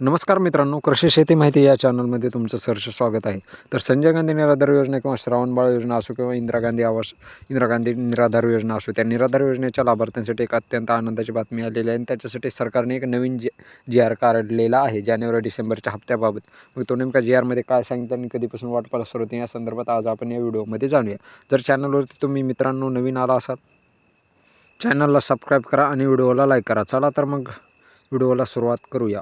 नमस्कार मित्रांनो कृषी शेती माहिती या चॅनलमध्ये तुमचं सरस स्वागत आहे. तर संजय गांधी निराधार योजना किंवा श्रावणबाळ योजना असो किंवा इंदिरा गांधी आवास इंदिरा गांधी निराधार योजना असो त्या निराधार योजनेच्या लाभार्थ्यांसाठी एक अत्यंत आनंदाची बातमी आलेली आहे. आणि त्याच्यासाठी सरकारने एक नवीन जे जी आर काढलेला आहे जानेवारी डिसेंबरच्या हप्त्याबाबत. मग तो नेमका जी आरमध्ये काय सांगितलं आणि कधीपासून वाटपाला सुरू होते या संदर्भात आज आपण या व्हिडिओमध्ये जाणूया. जर चॅनलवरती तुम्ही मित्रांनो नवीन आला असाल चॅनलला सबस्क्राईब करा आणि व्हिडिओला लाईक करा. चला तर मग व्हिडिओला सुरुवात करूया.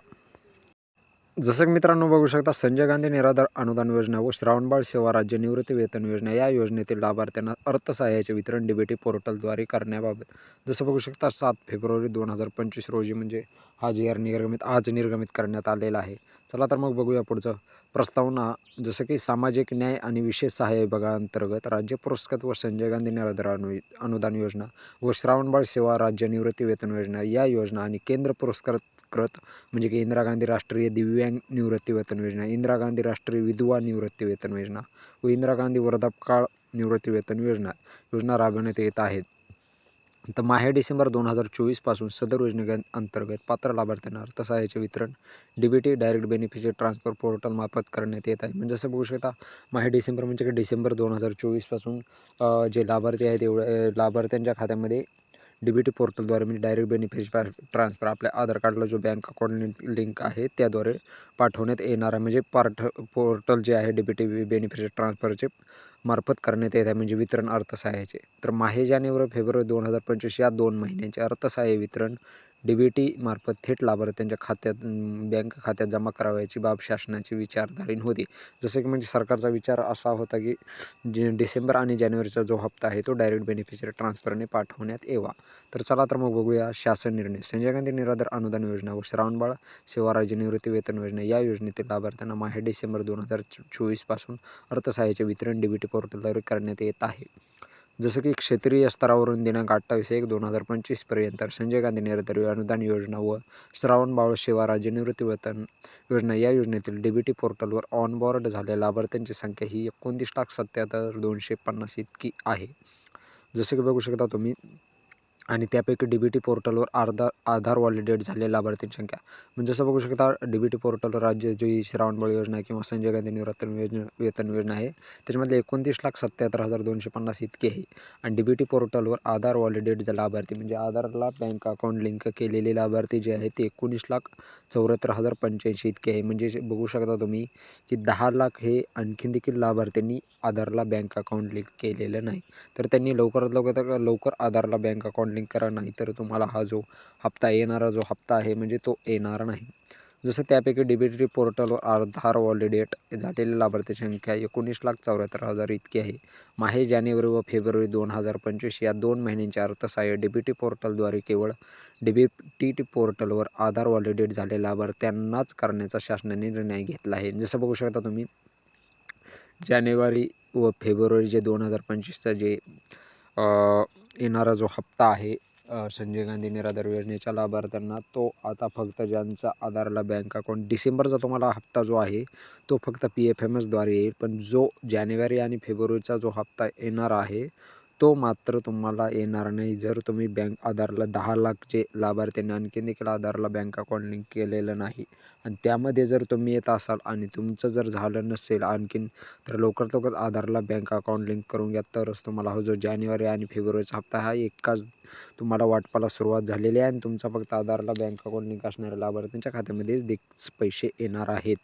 जसं की मित्रांनो बघू शकता संजय गांधी निराधार अनुदान योजना व श्रावणबाळ सेवा राज्य निवृत्ती वेतन योजना या योजनेतील लाभार्थ्यांना अर्थसहाय्याचे वितरण डीबीटी पोर्टलद्वारे करण्याबाबत. जसं बघू शकता सात फेब्रुवारी दोन हजार पंचवीस रोजी म्हणजे हा जी आर निर्गमित आज निर्गमित करण्यात आलेला आहे. चला तर मग बघूया पुढचं. प्रस्तावना जसं की सामाजिक न्याय आणि विशेष सहाय्य विभागाअंतर्गत राज्य पुरस्कृत व संजय गांधी निराधार अनु अनुदान योजना व श्रावणबाळ सेवा राज्य निवृत्ती वेतन योजना या योजना आणि केंद्र पुरस्कृत म्हणजे की इंदिरा गांधी राष्ट्रीय दिव्यांग निवृत्ती वेतन योजना इंदिरा गांधी राष्ट्रीय विधवा निवृत्ती वेतन योजना व इंदिरा गांधी वृद्धापकाळ निवृत्ती वेतन योजना योजना राबवण्यात येत आहेत. तर माहे डिसेंबर दोन हजार चोवीसपासून सदर योजने अंतर्गत पात्र लाभार्थ्यांना अर्थसहाय्याचे वितरण D B T direct beneficiary transfer पोर्टलमार्फत करण्यात येत आहे. म्हणजे जसं बघू शकता माहे डिसेंबर म्हणजे की डिसेंबर दोन हजार चोवीसपासून जे लाभार्थी आहेत एवढे लाभार्थ्यांच्या खात्यामध्ये डी बी टी पोर्टलद्वारे म्हणजे डायरेक्ट बेनिफिशियरी ट्रान्सफर आपल्या आधार कार्डला जो बँक अकाउंट लिंक आहे त्याद्वारे पाठवण्यात येणार आहे. म्हणजे पार्ट पोर्टल जे आहे डीबीटी टी बेनिफिशियरी ट्रान्सफरचे मार्फत करण्यात येत आहे. म्हणजे वितरण अर्थसहाय्याचे. तर माहे जानेवारी फेब्रुवारी दोन हजार पंचवीस या दोन महिन्यांचे अर्थसहाय्य वितरण डी बी मार्फत थेट लाभार्थ्यांच्या खात्यात बँक खात्यात जमा करावयाची बाब शासनाची विचारधारीण होती. जसं की म्हणजे सरकारचा विचार असा होता की जे डिसेंबर आणि जानेवारीचा जो हप्ता आहे तो डायरेक्ट बेनिफिशियरी ट्रान्सफरने पाठवण्यात यावा. तर चला तर मग बघूया शासन निर्णय. संजय गांधी निराधार अनुदान योजना व श्रावणबाळ सेवा राज्य निवृत्ती वेतन योजना या योजनेतील लाभार्थ्यांना माहे डिसेंबर दोन हजार चोवीसपासून अर्थसहाय्याचे वितरण डी बी टी पोर्टलद्वारे करण्यात येत आहे. जसं की क्षेत्रीय स्तरावरून दिनांक अठ्ठावीस एक दोन हजार पंचवीसपर्यंत संजय गांधी निरतरी अनुदान योजना व श्रावणबाळ सेवा राज्य निवृत्तीवेतन योजना या योजनेतील डी बी टी पोर्टलवर ऑनबोर्ड झालेल्या लाभार्थ्यांची संख्या ही एकोणतीस लाख सत्याहत्तर दोनशे पन्नास इतकी आहे. जसं की बघू शकता तुम्ही आणि त्यापैकी डी बी टी पोर्टलवर आधार आधार व्हॅलिडेट झालेल्या लाभार्थींची संख्या. म्हणजे जसं बघू शकता डी बी टी पोर्टलवर राज्य जी श्रावणबळ योजना किंवा संजय गांधी निवृत्तन योजना वेतन योजना आहे त्याच्यामधले एकोणतीस लाख सत्याहत्तर हजार दोनशे पन्नास इतके आहे. आणि डी बी टी पोर्टलवर आधार व्हॅलिडेट झा लाभार्थी म्हणजे आधारला बँक अकाउंट लिंक केलेले लाभार्थी जे आहेत ते एकोणीस लाख चौऱ्याहत्तर हजार पंच्याऐंशी इतके आहे. म्हणजे बघू शकता तुम्ही की दहा लाख हे आणखीन देखील लाभार्थ्यांनी आधारला बँक अकाउंट लिंक केलेलं नाही. तर त्यांनी लवकरात लवकर लवकर आधारला बँक अकाउंट लिंक करा नाही तर तुम्हाला हा जो हप्ता येणारा जो हप्ता आहे म्हणजे तो येणार नाही. जसं त्यापैकी डी पोर्टलवर आधार वॉलिडेट झालेल्या लाभार्थ्याची संख्या एकोणीस लाख चौऱ्याहत्तर हजार इतकी आहे. माहे जानेवारी व फेब्रुवारी दोन हजार पंचवीस या दोन महिन्यांचे अर्थसहाय्य डी बी टी पोर्टलद्वारे केवळ डी बी टी टी पोर्टलवर आधार वॉलिडेट झालेल्या लाभार्थ्यांनाच करण्याचा शासनाने निर्णय घेतला आहे. जसं बघू शकता तुम्ही जानेवारी व फेब्रुवारी जे दोन हजार पंचवीसचा जे येणारा जो हप्ता आहे संजय गांधी निराधार योजनेच्या लाभार्थ्यांना तो आता फक्त ज्यांचा आधारला बँक अकाउंट डिसेंबरचा तुम्हाला हप्ता जो आहे तो फक्त पी एफ एम एसद्वारे येईल. पण जो जानेवारी आणि फेब्रुवारीचा जो हप्ता येणार आहे तो मात्र तुम्हाला येणार नाही. जर तुम्ही बँक आधारला दहा लाख जे लाभार्थ्यांनी आणखी देखील आधारला बँक अकाउंट लिंक केलेलं नाही आणि त्यामध्ये जर तुम्ही येत असाल आणि तुमचं जर झालं नसेल आणखीन तर लवकरात लवकर आधारला बँक अकाउंट लिंक करून घ्या. तरच तुम्हाला हा जो जानेवारी आणि फेब्रुवारीचा हप्ता हा एकाच तुम्हाला वाटपाला सुरुवात झालेली आहे आणि तुमचा फक्त आधारला बँक अकाउंट लिंक असणाऱ्या लाभार्थ्यांच्या खात्यामध्ये देखील पैसे येणार आहेत.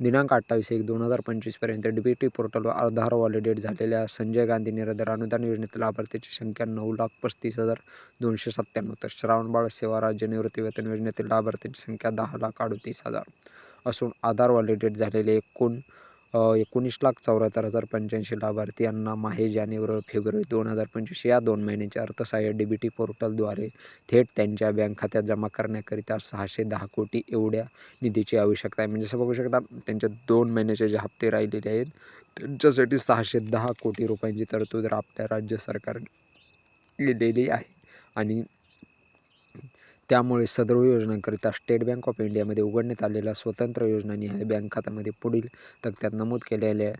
दिनांक अठ्ठावीस एक दोन हजार पंचवीसपर्यंत डी बी टी पोर्टलवर आधार व्हॅलिडेट झालेल्या संजय गांधी निराधार अनुदान योजनेतील लाभार्थीची संख्या नऊ लाख पस्तीस हजार दोनशे सत्त्याण्णव तर श्रावणबाळ सेवा राज्य निवृत्ती वेतन योजनेतील लाभार्थीची संख्या दहा लाख अडतीस हजार असून आधार व्हॅलिडेट झालेले एकूण एकोणीस लाख चौऱ्याहत्तर हजार पंच्याऐंशी लाभार्थी यांना माहे जानेवारी फेब्रुवारी दोन हजार पंचवीस या दोन महिन्याच्या अर्थसहाय्य डी बी टी पोर्टलद्वारे थेट त्यांच्या बँक खात्यात जमा करण्याकरिता सहाशे दहा कोटी एवढ्या निधीची आवश्यकता आहे. म्हणजे असं बघू शकता त्यांच्या दोन महिन्याचे जे हप्ते राहिलेले आहेत त्यांच्यासाठी सहाशे दहा कोटी रुपयांची तरतूद आपल्या राज्य सरकारने केलेली आहे. आणि त्यामुळे सदर योजनांकरिता स्टेट बँक ऑफ इंडियामध्ये उघडण्यात आलेल्या स्वतंत्र योजनानिहाय बँक खात्यामध्ये पुढील तक्त्यात नमूद केलेल्या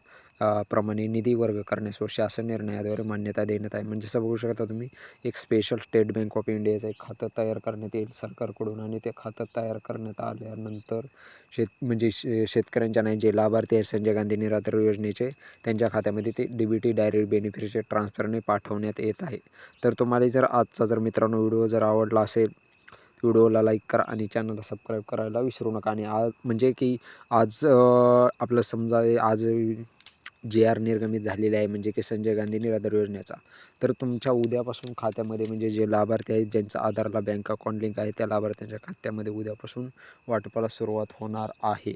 प्रमाणे निधी वर्ग करण्यास व शासन निर्णयाद्वारे मान्यता देण्यात आहे. म्हणजे बघू शकता तुम्ही एक स्पेशल स्टेट बँक ऑफ इंडियाचं एक खातं तयार करण्यात येईल सरकारकडून आणि ते खातं तयार करण्यात आल्यानंतर शेत म्हणजे शे शेतकऱ्यांच्या नाही जे लाभार्थी आहेत संजय गांधी निराधार योजनेचे त्यांच्या खात्यामध्ये ते D B T direct beneficiary ट्रान्सफरने पाठवण्यात येत आहे. तर तुम्हाला जर आजचा जर मित्रांनो व्हिडिओ जर आवडला असेल व्हिडिओला लाईक करा आणि चॅनलला सबस्क्राईब करायला विसरू नका. आणि आज म्हणजे की आज आपलं समजा आज जे आर निर्गमित झालेले आहे म्हणजे की संजय गांधी निराधार योजनेचा. तर तुमच्या उद्यापासून खात्यामध्ये म्हणजे जे लाभार्थी आहेत ज्यांचं आधारला बँक अकाउंट लिंक आहे त्या लाभार्थ्यांच्या खात्यामध्ये उद्यापासून वाटपाला सुरुवात होणार आहे.